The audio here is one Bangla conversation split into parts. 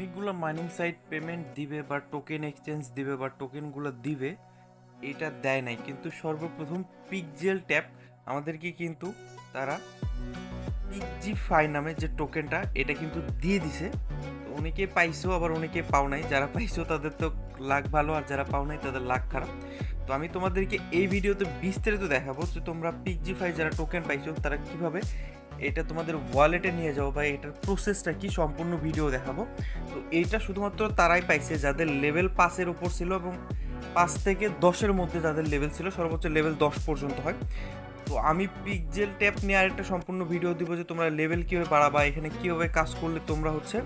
অনেকগুলো মাইনিং সাইট পেমেন্ট দিবে বা টোকেন এক্সচেঞ্জ দিবে বা টোকেনগুলো দিবে, এটা দেয় নাই। কিন্তু সর্বপ্রথম পিকজেল ট্যাপ আমাদেরকে কিন্তু তারা পিকজি ফাই নামে যে টোকেনটা এটা কিন্তু দিয়ে দিছে। অনেকে পাইছো, আবার অনেকে পাও নাই। যারা পাইছো, তাদের তো লাখ ভালো, আর যারা পাও নাই, তাদের লাখ খারাপ। তো আমি তোমাদেরকে এই ভিডিওতে বিস্তারিত দেখাবো যে তোমরা পিকজি ফাই যারা টোকেন পাইছো, তারা কীভাবে এটা তোমাদের ওয়ালেটে নিয়ে যাও বা এটার প্রসেসটা কি সম্পূর্ণ ভিডিও দেখাবো। তো এইটা শুধুমাত্র তারাই পাইছে যাদের লেভেল পাঁচের উপর ছিল এবং পাঁচ থেকে দশের মধ্যে যাদের লেভেল ছিল, সর্বোচ্চ লেভেল দশ পর্যন্ত হয়। তো আমি পিকজেল ট্যাপ নিয়ে আরেকটা সম্পূর্ণ ভিডিও দিব যে তোমরা লেভেল কীভাবে বাড়াবা, এখানে কীভাবে কাজ করলে তোমরা হচ্ছে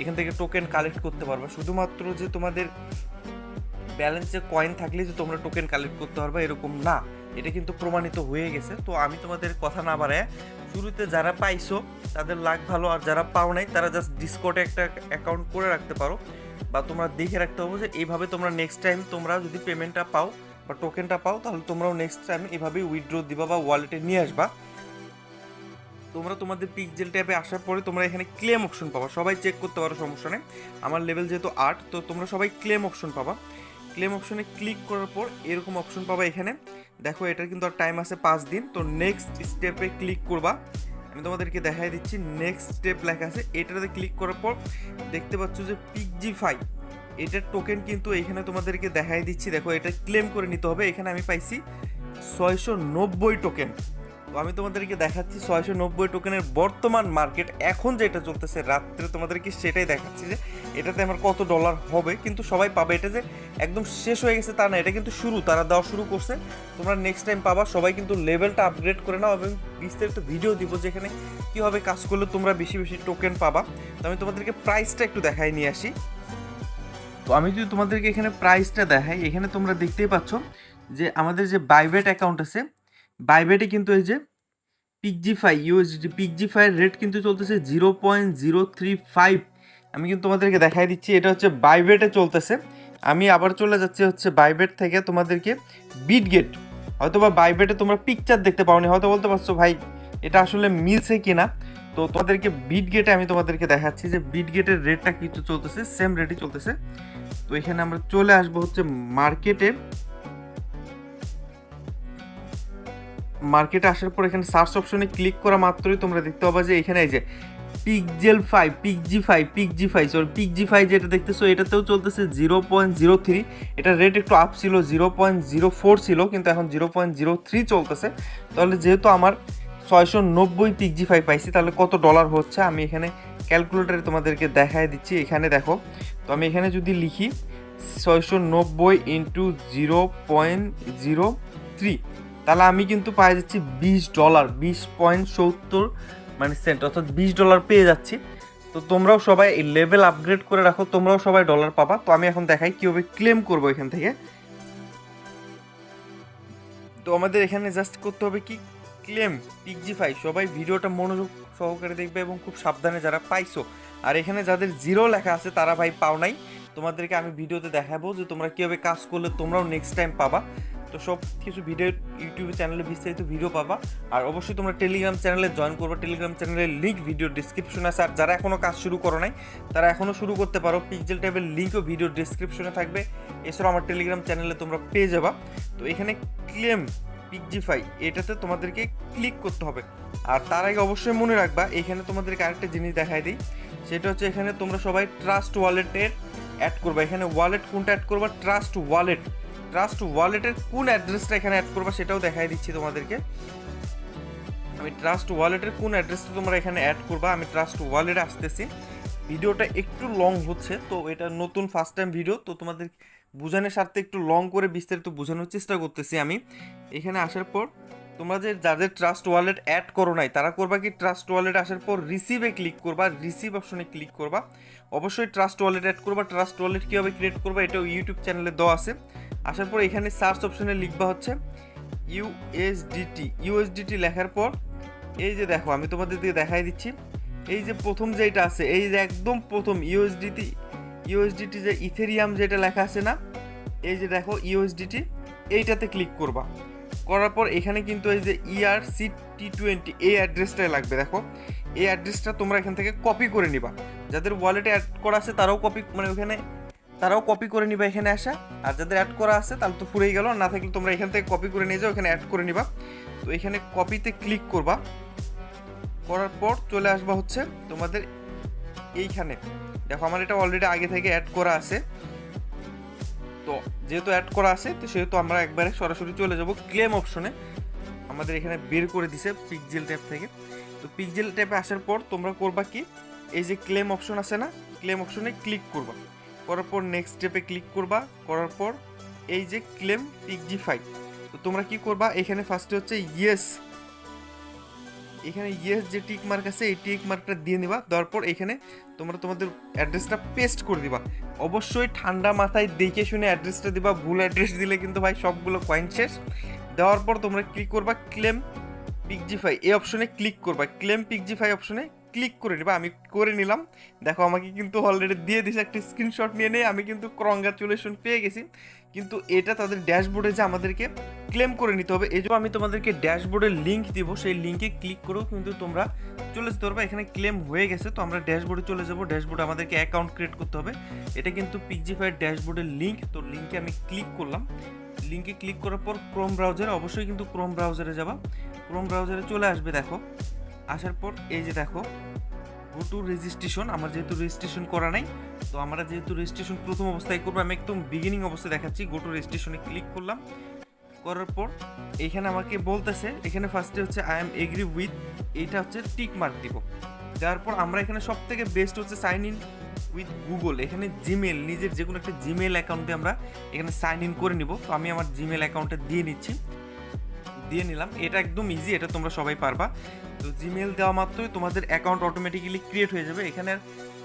এখান থেকে টোকেন কালেক্ট করতে পারবা। শুধুমাত্র যে তোমাদের ব্যালেন্সে কয়েন থাকলে যে তোমরা টোকেন কালেক্ট করতে পারবা, এরকম না। এটা কিন্তু প্রমাণিত হয়ে গেছে। তো আমি তোমাদের কথা না বাড়ায় শুরুতে যারা পাইছো, তাদের লাখ ভালো, আর যারা পাও নাই, তারা জাস্ট ডিসকোটে একটা অ্যাকাউন্ট করে রাখতে পারো। বা তোমরা দেখে রাখতে হবে যে এইভাবে তোমরা নেক্সট টাইম তোমরা যদি পেমেন্টটা পাও বা টোকেনটা পাও, তাহলে তোমরাও নেক্সট টাইম এভাবেই উইথড্র দিবা বা ওয়ালেটে নিয়ে আসবা। তোমরা তোমাদের পিকজেল ট্যাবে আসার পরে তোমরা এখানে ক্লেম অপশন পাবা। সবাই চেক করতে পারো, সমস্যা নেই। আমার লেভেল যেহেতু আট, তো তোমরা সবাই ক্লেম অপশন পাবা। ক্লেম অপশনে ক্লিক করার পর এরকম অপশন পাবা এখানে। দেখো, এটার কিন্তু আর টাইম আছে পাঁচ দিন। তো নেক্সট স্টেপে ক্লিক করবা। আমি তোমাদেরকে দেখাই দিচ্ছি নেক্সট স্টেপ লেখা আছে। এটাতে ক্লিক করার পর দেখতে পাচ্ছ যে পিকজি ফাই এটার টোকেন কিন্তু এখানে তোমাদেরকে দেখাই দিচ্ছি। দেখো, এটা ক্লেম করে নিতে হবে। এখানে আমি পাইছি ছয়শো নব্বই টোকেন তো আমি তোমাদেরকে দেখাচ্ছি ছয়শো নব্বই টোকেনের বর্তমান মার্কেট এখন যেটা চলতেছে রাত্রে তোমাদেরকে সেটাই দেখাচ্ছি যে এটাতে আমার কত ডলার হবে। কিন্তু সবাই পাবে এটা যে একদম শেষ হয়ে গেছে তা না, এটা কিন্তু শুরু, তারা দেওয়া শুরু করছে। তোমরা নেক্সট টাইম পাবা, সবাই কিন্তু লেভেলটা আপগ্রেড করে নাও এবং বিস্তারিত ভিডিও দিব যেখানে কীভাবে কাজ করলে তোমরা বেশি বেশি টোকেন পাবা। তো আমি তোমাদেরকে প্রাইসটা একটু দেখাই নিয়ে আসি। তো আমি যদি তোমাদেরকে এখানে প্রাইসটা দেখাই, এখানে তোমরা দেখতেই পাচ্ছ যে আমাদের যে বাইবেট অ্যাকাউন্ট আছে বাইবেটে কিন্তু এই যে পিকজি ফাই ইউএসডি পিকজি ফাইয়ের রেট কিন্তু চলতেছে zero point zero three five আমি কিন্তু তোমাদেরকে দেখাই দিচ্ছি, এটা হচ্ছে বাইবেটে চলতেছে। আমি আবার চলে যাচ্ছি হচ্ছে বাইবেট থেকে তোমাদেরকে বিটগেট হয়তো বা বাইবেটে তোমরা পিকচার দেখতে পাওনি, হয়তো বলতে পারছ, ভাই, এটা আসলে মিলছে কিনা? তো তোমাদেরকে বিটগেটে আমি তোমাদেরকে দেখাচ্ছি যে বিটগেটের রেটটা কিছু চলতেছে সেম রেটই চলতেছে। তো এখানে আমরা চলে আসব হচ্ছে মার্কেটে মার্কেটে আসার পর এখানে সার্চ অপশনে ক্লিক করা মাত্রই তোমরা দেখতে পাবা যে এখানে এই যে পিকজেল ফাইভ পিকজি ফাইভ পিকজি ফাইভ সরি পিকজি ফাইভ যেটা দেখতেছো, এটাতেও চলতেছে জিরো পয়েন্ট জিরো থ্রি এটার রেট একটু আপ ছিল জিরো পয়েন্ট জিরো ফোর ছিল, কিন্তু এখন জিরো পয়েন্ট জিরো থ্রি চলতেছে। তাহলে যেহেতু আমার ছয়শো নব্বই পিকজি ফাইভ পাইছি, তাহলে কত ডলার হচ্ছে? আমি এখানে ক্যালকুলেটারে তোমাদেরকে দেখায় দিচ্ছি। এখানে দেখো, তো আমি এখানে যদি লিখি, ছয়শো নব্বই into zero point zero three তাহলে আমি কিন্তু পাই যাচ্ছি বিশ ডলার, বিশ পয়েন্ট সত্তর মানে সেন্ট অর্থাৎ বিশ ডলার পেয়ে যাচ্ছি। তো তোমরাও সবাই এই লেভেল আপগ্রেড করে রাখো, তোমরাও সবাই ডলার পাবা। তো আমি এখন দেখাই কীভাবে ক্লেম করব এখান থেকে। তো আমাদের এখানে জাস্ট করতে হবে কি? ক্লেম পিকজিফাই সবাই ভিডিওটা মনোযোগ সহকারে দেখবে এবং খুব সাবধানে যারা পাইছো। আর এখানে যাদের জিরো লেখা আছে, তারা ভাই পাও নাই। তোমাদেরকে আমি ভিডিওতে দেখাবো যে তোমরা কীভাবে কাজ করলে তোমরাও নেক্সট টাইম পাবা। তো সব কিছু ভিডিও ইউটিউব চ্যানেলে বিস্তারিত ভিডিও পাবা। আর অবশ্যই তোমরা টেলিগ্রাম চ্যানেলে জয়েন করবে। টেলিগ্রাম চ্যানেলের লিঙ্ক ভিডিও ডিসক্রিপশনে আছে। আর যারা এখনও কাজ শুরু করো নাই, তারা এখনও শুরু করতে পারো। পিকজেল ট্যাবের লিঙ্কও ভিডিও ডিসক্রিপশনে থাকবে। এছাড়াও আমার টেলিগ্রাম চ্যানেলে তোমরা পেয়ে যাবা। তো এখানে ক্লেম পিকজিফাই এটাতে তোমাদেরকে ক্লিক করতে হবে। আর তার আগে অবশ্যই মনে রাখবা, এখানে তোমাদেরকে আরেকটা জিনিস দেখাই দিই। সেটা হচ্ছে এখানে তোমরা সবাই ট্রাস্ট ওয়ালেটের অ্যাড করবা। এখানে ওয়ালেট কোনটা অ্যাড করবা? ট্রাস্ট ওয়ালেট ট্রাস্ট ওয়ালেটের কোন অ্যাড্রেসটা এখানে অ্যাড করবা সেটাও দেখাই দিচ্ছি তোমাদেরকে। আমি ট্রাস্ট ওয়ালেটের কোন অ্যাড্রেসটা তোমরা এখানে অ্যাড করবা, আমি ট্রাস্ট ওয়ালেটে আসতেছি। ভিডিওটা একটু লং হচ্ছে, তো এটা নতুন ফার্স্ট টাইম ভিডিও তো তোমাদের বোঝানোর স্বার্থে একটু লং করে বিস্তারিত বোঝানোর চেষ্টা করতেছি আমি। এখানে আসার পর তোমরা যে যাদের ট্রাস্ট ওয়ালেট অ্যাড করো নাই, তারা করবা কি ট্রাস্ট ওয়ালেট আসার পর রিসিভে ক্লিক করবা রিসিভ অপশনে ক্লিক করবা। অবশ্যই ট্রাস্ট ওয়ালেট অ্যাড করবা ট্রাস্ট ওয়ালেট কীভাবে ক্রিয়েট করবা, এটাও ইউটিউব চ্যানেলে দেওয়া আছে। আসার পর এখানে সার্চ অপশনে লিখবা হচ্ছে ইউএসডিটি ইউএসডিটি লেখার পর এই যে দেখো, আমি তোমাদের দিকে দেখাই দিচ্ছি। এই যে প্রথম যেটা আছে, এই যে একদম প্রথম ইউএসডিটি ইউএসডিটি যে ইথেরিয়াম যেটা লেখা আছে না, এই যে দেখো ইউএসডিটি এইটাতে ক্লিক করবা। করার পর এখানে কিন্তু এই যে ইআর সি টি টোয়েন্টি এই অ্যাড্রেসটাই লাগবে, দেখো। এই অ্যাড্রেসটা তোমরা এখান থেকে কপি করে নিবা। যাদের ওয়ালেটে অ্যাড করা আছে, তারাও কপি মানে ওখানে তারাও কপি করে নিবা এখানে আসা। আর যাদের অ্যাড করা আছে, তাহলে তো ফুরেই গেল। না থাকলে তোমরা এখান থেকে কপি করে নিয়ে যাও, এখানে অ্যাড করে নিবা। তো এখানে কপিতে ক্লিক করবা। করার পর চলে আসবা হচ্ছে তোমাদের এইখানে। দেখো আমার এটা অলরেডি আগে থেকে অ্যাড করা আছে। তো যেহেতু অ্যাড করা আছে, তো সেহেতু আমরা একবারে সরাসরি চলে যাব ক্লেম অপশনে আমাদের এখানে বের করে দিছে পিকজেল ট্যাপ থেকে। তো পিকজেল ট্যাপে আসার পর তোমরা করবা কি? এই যে ক্লেম অপশন আছে না ক্লেম অপশনে ক্লিক করবা। করার পর নেক্সট স্টেপে ক্লিক করবা, করার পর এই যে ক্লেম পিকজি ফাইভ তো তোমরা কি করবা? এখানে ফার্স্টে হচ্ছে ইয়েস এখানে ইয়েস যে টিক মার্ক আছে, এই টিক মার্কটা দিয়ে নিবা, দেওয়ার পর এখানে তোমরা তোমাদের অ্যাড্রেসটা পেস্ট করে দিবা। অবশ্যই ঠান্ডা মাথায় দেখে শুনে অ্যাড্রেসটা দিবা, ভুল অ্যাড্রেস দিলে কিন্তু ভাই সবগুলো কয়েন শেষ। দেওয়ার পর তোমরা ক্লিক করবা? ক্লেম পিকজিফাই এই অপশনে ক্লিক করবা। ক্লেম পিকজিফাই অপশনে ক্লিক করে নিবা আমি করে নিলাম। দেখো, আমাকে কিন্তু অলরেডি দিয়ে দিছে একটা স্ক্রিনশট নিয়ে নেই আমি কিন্তু কংগ্রাচুলেশন পেয়ে গেছি। কিন্তু এটা তাদের ড্যাশবোর্ডে যে আমাদেরকে ক্লেম করে নিতে হবে এই আমি তোমাদেরকে ড্যাশবোর্ডের লিঙ্ক দিব। সেই লিঙ্কে ক্লিক করেও কিন্তু তোমরা চলে যেতে পারবে। এখানে ক্লেম হয়ে গেছে, তো আমরা ড্যাশবোর্ডে চলে যাব। ড্যাশবোর্ডে আমাদেরকে অ্যাকাউন্ট ক্রিয়েট করতে হবে। এটা কিন্তু পিকজিফাইয়ের ড্যাশবোর্ডের লিঙ্ক তো লিঙ্কে আমি ক্লিক করলাম। লিঙ্কে ক্লিক করার পর ক্রোম ব্রাউজারে অবশ্যই কিন্তু ক্রোম ব্রাউজারে যাবা। ক্রোম ব্রাউজারে চলে আসবে, দেখো। আসার পর এই যে দেখো গো টু রেজিস্ট্রেশন আমার যেহেতু রেজিস্ট্রেশন করা নাই, তো আমরা যেহেতু রেজিস্ট্রেশন প্রথম অবস্থায় করব, আমি একদম বিগিনিং অবস্থায় দেখাচ্ছি গো টু রেজিস্ট্রেশনে ক্লিক করলাম। করার পর এখানে আমাকে বলতেছে, এখানে ফার্স্টে হচ্ছে আই এম এগ্রি উইথ এইটা হচ্ছে টিক মার্ক দিব। দেওয়ার পর আমরা এখানে সব থেকে বেস্ট হচ্ছে সাইন ইন উইথ গুগল এখানে জিমেল নিজের যে কোনো একটা জিমেল অ্যাকাউন্টে আমরা এখানে সাইন ইন করে নিব। তো আমি আমার জিমেল অ্যাকাউন্টে দিয়ে নিচ্ছি। দিয়ে নিলাম। এটা একদম ইজি এটা তোমরা সবাই পারবা। তো জিমেল দেওয়া মাত্রই তোমাদের অ্যাকাউন্ট অটোমেটিক্যালি ক্রিয়েট হয়ে যাবে। এখানে আর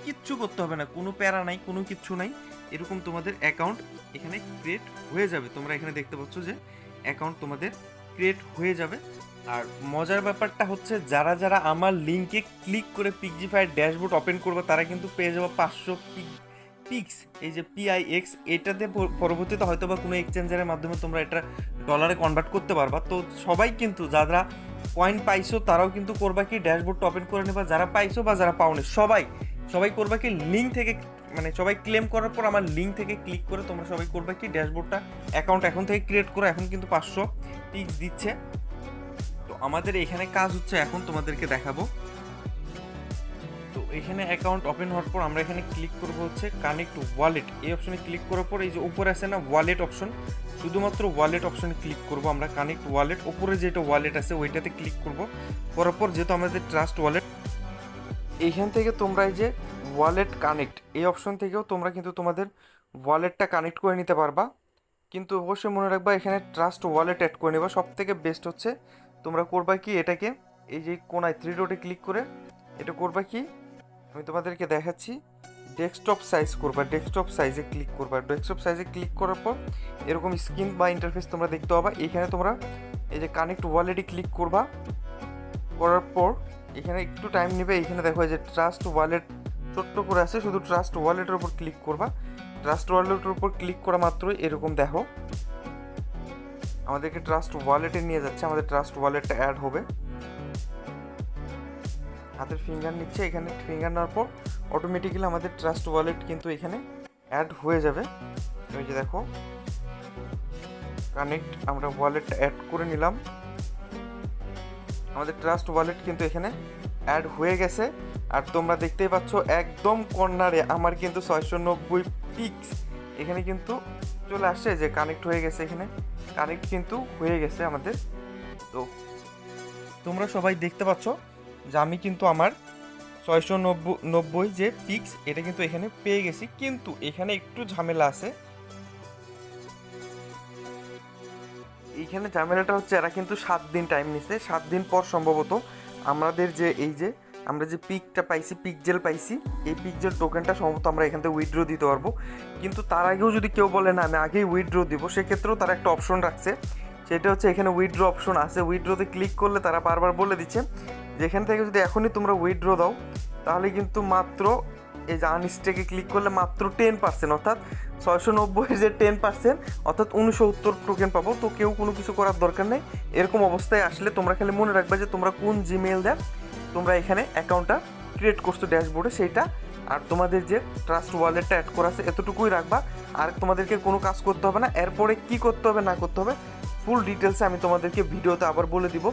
কিচ্ছু করতে হবে না, কোনো প্যারা নাই, কোনো কিচ্ছু নাই। এরকম তোমাদের অ্যাকাউন্ট এখানে ক্রিয়েট হয়ে যাবে। তোমরা এখানে দেখতে পাচ্ছ যে অ্যাকাউন্ট তোমাদের ক্রিয়েট হয়ে যাবে। আর মজার ব্যাপারটা হচ্ছে, যারা যারা আমার লিঙ্কে ক্লিক করে পিকজিফাইয়ের ড্যাশবোর্ড ওপেন করবে, তারা কিন্তু পেয়ে যাবে পাঁচশো পিক পিক্স এই যে পিআইএক্স এটাতে পরবর্তীতে হয়তো বা কোনো এক্সচেঞ্জারের মাধ্যমে তোমরা এটা ডলারে কনভার্ট করতে পারবা। তো সবাই কিন্তু যারা কয়েন পাইছো, তারাও কিন্তু করবা কি ড্যাশবোর্ডটা ওপেন করে নেবা। যারা পাইছো বা যারা পাওনি, সবাই সবাই করবা কি লিঙ্ক থেকে মানে সবাই ক্লেম করার পর আমার লিঙ্ক থেকে ক্লিক করে তোমরা সবাই করবা কি ড্যাশবোর্ডটা অ্যাকাউন্ট এখন থেকে ক্রিয়েট করো। এখন কিন্তু পাঁচশো পিক্স দিচ্ছে। তো আমাদের এখানে কাজ হচ্ছে, এখন তোমাদেরকে দেখাবো। এখানে অ্যাকাউন্ট ওপেন হওয়ার পর আমরা এখানে ক্লিক করব হচ্ছে কানেক্ট ওয়ালেট এই অপশনে ক্লিক করার পর এই যে উপরে আছে না ওয়ালেট অপশন শুধুমাত্র ওয়ালেট অপশনে ক্লিক করব আমরা। কানেক্ট ওয়ালেট উপরে যেটা ওয়ালেট আছে ওইটাতে ক্লিক করব। করার পর যেহেতু আমাদের ট্রাস্ট ওয়ালেট এইখান থেকে তোমরা এই যে ওয়ালেট কানেক্ট এই অপশন থেকেও তোমরা কিন্তু তোমাদের ওয়ালেটটা কানেক্ট করে নিতে পারবা। কিন্তু অবশ্যই মনে রাখবা, এখানে ট্রাস্ট ওয়ালেট অ্যাড করে নেবা। সব থেকে বেস্ট হচ্ছে তোমরা করবা কি এটাকে, এই যে কোনায় থ্রি ডটে ক্লিক করে, এটা করবা কি আমি তোমাদেরকে দেখাচ্ছি ডেস্কটপ সাইজ করবা ডেস্কটপ সাইজে ক্লিক করবা। ডেস্কটপ সাইজে ক্লিক করার পর এরকম স্ক্রিন বা ইন্টারফেস তোমরা দেখতে পাবা। এখানে তোমরা এই যে কানেক্ট ওয়ালেটে ক্লিক করবা। করার পর এখানে একটু টাইম নেবে। এখানে দেখো যে ট্রাস্ট ওয়ালেট ছোট্ট করে আছে। শুধু ট্রাস্ট ওয়ালেটের উপর ক্লিক করবা। ট্রাস্ট ওয়ালেটের উপর ক্লিক করা মাত্রই এরকম দেখো। আমাদেরকে ট্রাস্ট ওয়ালেটে নিয়ে যাচ্ছে। আমাদের ট্রাস্ট ওয়ালেটটা অ্যাড হবে। হাতের ফিঙ্গার নিচ্ছে, এখানে ফিঙ্গার নেওয়ার পর অটোমেটিক্যালি আমাদের ট্রাস্ট ওয়ালেট কিন্তু এখানে অ্যাড হয়ে যাবে। ওই যে দেখো কানেক্ট আমরা ওয়ালেটটা অ্যাড করে নিলাম। আমাদের ট্রাস্ট ওয়ালেট কিন্তু এখানে অ্যাড হয়ে গেছে। আর তোমরা দেখতেই পাচ্ছ, একদম কর্নারে আমার কিন্তু ছয়শো নব্বই পিক্স এখানে কিন্তু চলে আসছে, যে কানেক্ট হয়ে গেছে এখানে। কানেক্ট কিন্তু হয়ে গেছে আমাদের। তো তোমরা সবাই দেখতে পাচ্ছ যে আমি কিন্তু আমার ছয়শো নব্বই যে পিক্স এটা কিন্তু এখানে পেয়ে গেছি। কিন্তু এখানে একটু ঝামেলা আছে। এইখানে ঝামেলাটা হচ্ছে, এরা কিন্তু সাত দিন টাইম নিছে। সাত দিন পর সম্ভবত আমাদের যে এই যে, আমরা যে পিকটা পাইছি পিকজেল পাইছি, এই পিকজেল টোকেনটা সম্ভবত আমরা এখান থেকে উইথড্র দিতে পারব। কিন্তু তার আগেও যদি কেউ বলে, না, আমি আগেই উইথড্র দিব, সেক্ষেত্রেও তারা একটা অপশন রাখছে। সেটা হচ্ছে এখানে উইথড্র অপশন আছে। উইথড্রতে ক্লিক করলে তারা বারবার বলে দিচ্ছে যেখান থেকে যদি এখনই তোমরা উইথড্র দাও, তাহলে কিন্তু মাত্র এই যে আনস্টেকে ক্লিক করলে মাত্র টেন পার্সেন্ট অর্থাৎ ছয়শো নব্বইয়ের যে টেন পার্সেন্ট অর্থাৎ উনসত্তর টোকেন পাবো। তো কেউ কোনো কিছু করার দরকার নেই। এরকম অবস্থায় আসলে তোমরা খালি মনে রাখবে যে তোমরা কোন জিমেল দেন তোমরা এখানে অ্যাকাউন্টটা ক্রিয়েট করছ ড্যাশবোর্ডে সেইটা। আর তোমাদের যে ট্রাস্ট ওয়ালেটটা অ্যাড করা আছে, এতটুকুই রাখবা। আর তোমাদেরকে কোনো কাজ করতে হবে না। এরপরে কি করতে হবে, না করতে হবে ফুল ডিটেলসে আমি তোমাদেরকে ভিডিওতে আবার বলে দিব।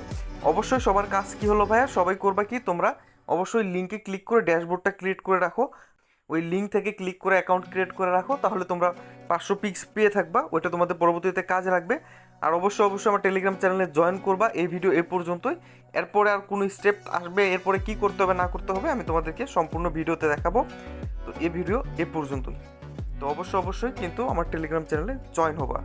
অবশ্যই সবার কাজ কি হলো ভাইয়া? সবাই করবা কি? তোমরা অবশ্যই লিঙ্কে ক্লিক করে ড্যাশবোর্ডটা ক্রিয়েট করে রাখো। ওই লিঙ্ক থেকে ক্লিক করে অ্যাকাউন্ট ক্রিয়েট করে রাখো, তাহলে তোমরা পাঁচশো পিক্স পেয়ে থাকবা। ওইটা তোমাদের পরবর্তীতে কাজে লাগবে। আর অবশ্যই অবশ্যই আমার টেলিগ্রাম চ্যানেলে জয়েন করবা। এই ভিডিও এ পর্যন্তই। এরপরে আর কোনো স্টেপ আসবে, এরপরে কি করতে হবে, না করতে হবে, আমি তোমাদেরকে সম্পূর্ণ ভিডিওতে দেখাবো। তো এই ভিডিও এ পর্যন্তই। তো অবশ্যই অবশ্যই কিন্তু আমার টেলিগ্রাম চ্যানেলে জয়েন হবা।